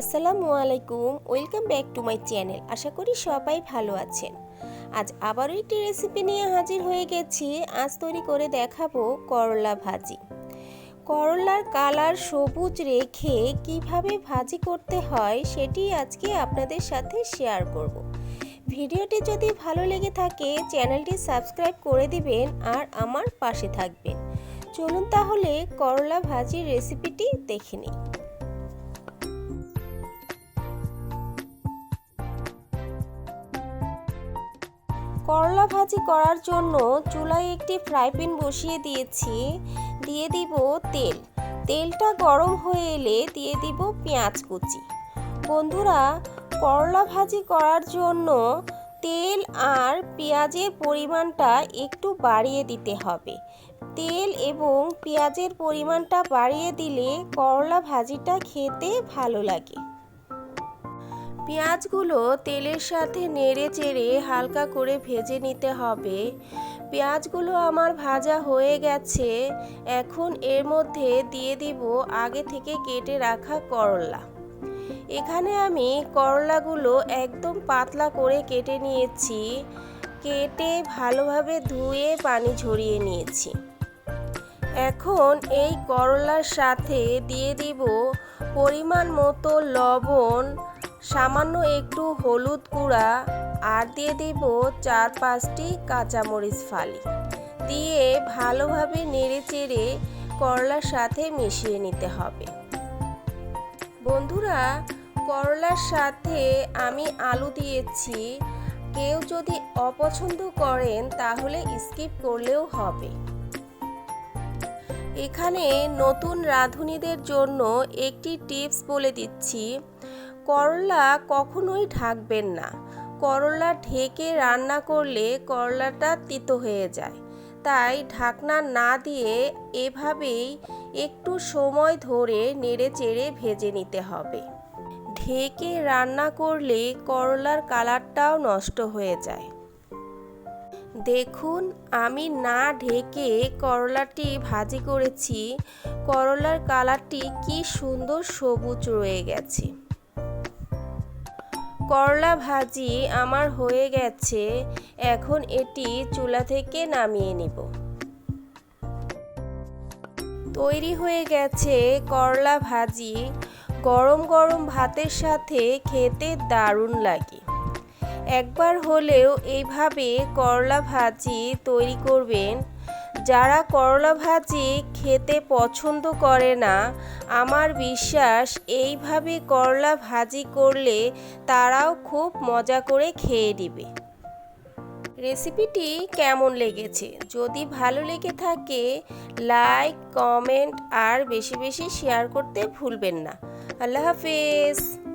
আসসালামু আলাইকুম, welcome back to my channel. আশা করি সবাই ভালো আছেন। আজ আবারও একটি রেসিপি নিয়ে হাজির হয়ে গেছি। আজ তৈরি করে দেখাবো করলা ভাজি। করলার কালার সবুজ রেখে কীভাবে ভাজি করতে হয় সেটি আজকে আপনাদের সাথে শেয়ার করব। ভিডিওটি যদি ভালো লেগে থাকে, চ্যানেলটি সাবস্ক্রাইব করে দিবেন আর আমার পাশে থাকবেন। চলুন তাহলে করলা ভাজির রেসিপিটি দেখে নিই। করলা ভাজি করার জন্য চুলায় একটি ফ্রাই প্যান বসিয়ে দিয়েছি। দিয়ে দিব তেল। তেলটা গরম হয়ে এলে দিয়ে দিব পেঁয়াজ কুচি। বন্ধুরা, করলা ভাজি করার জন্য তেল আর পেঁয়াজের পরিমাণটা একটু বাড়িয়ে দিতে হবে। তেল এবং পেঁয়াজের পরিমাণটা বাড়িয়ে দিলে করলা ভাজিটা খেতে ভালো লাগে। পেঁয়াজগুলো তেলের সাথে নেড়ে চেড়ে হালকা করে ভেজে নিতে হবে। পেঁয়াজগুলো আমার ভাজা হয়ে গেছে। এখন এর মধ্যে দিয়ে দিব আগে থেকে কেটে রাখা করলা। এখানে আমি করলাগুলো একদম পাতলা করে কেটে নিয়েছি। কেটে ভালোভাবে ধুয়ে পানি ঝরিয়ে নিয়েছি। এখন এই করলার সাথে দিয়ে দিব পরিমাণ মতো লবণ সামান্য একটু হলুদ গুঁড়া আর দিয়ে দিব চার পাঁচটি কাঁচামরিচ ফালি। দিয়ে ভালোভাবে নেড়ে চেড়ে করলার সাথে মিশিয়ে নিতে হবে। বন্ধুরা, করলার সাথে আমি আলু দিয়েছি। কেউ যদি অপছন্দ করেন তাহলে স্কিপ করলেও হবে। এখানে নতুন রাঁধুনিদের জন্য একটি টিপস বলে দিচ্ছি। করলা কখনোই ঢাকবেন না। করলা ঢেকে রান্না করলে করলাটা তিতো হয়ে যায়। তাই ঢাকনা না দিয়ে এভাবেই একটু সময় ধরে নেড়ে চেড়ে ভেজে নিতে হবে। ঢেকে রান্না করলে করলার কালারটাও নষ্ট হয়ে যায়। দেখুন, আমি না ঢেকে করলাটি ভাজি করেছি। করলার কালারটি কি সুন্দর সবুজ রয়ে গেছে। করলা ভাজি আমার হয়ে গেছে, এখন এটি চুলা থেকে নামিয়ে নিব। তৈরি হয়ে গেছে করলা ভাজি, গরম গরম ভাতের সাথে খেতে দারুণ লাগে। একবার হলেও এইভাবে করলা ভাজি তৈরি করবেন যারা করলা ভাজি খেতে পছন্দ করে না, আমার বিশ্বাস এইভাবে করলা ভাজি করলে তারাও খুব মজা করে খেয়ে নেবে। রেসিপিটি কেমন লেগেছে? যদি ভালো লেগে থাকে, লাইক, কমেন্ট আর বেশি বেশি শেয়ার করতে ভুলবেন না। আল্লাহ হাফেজ।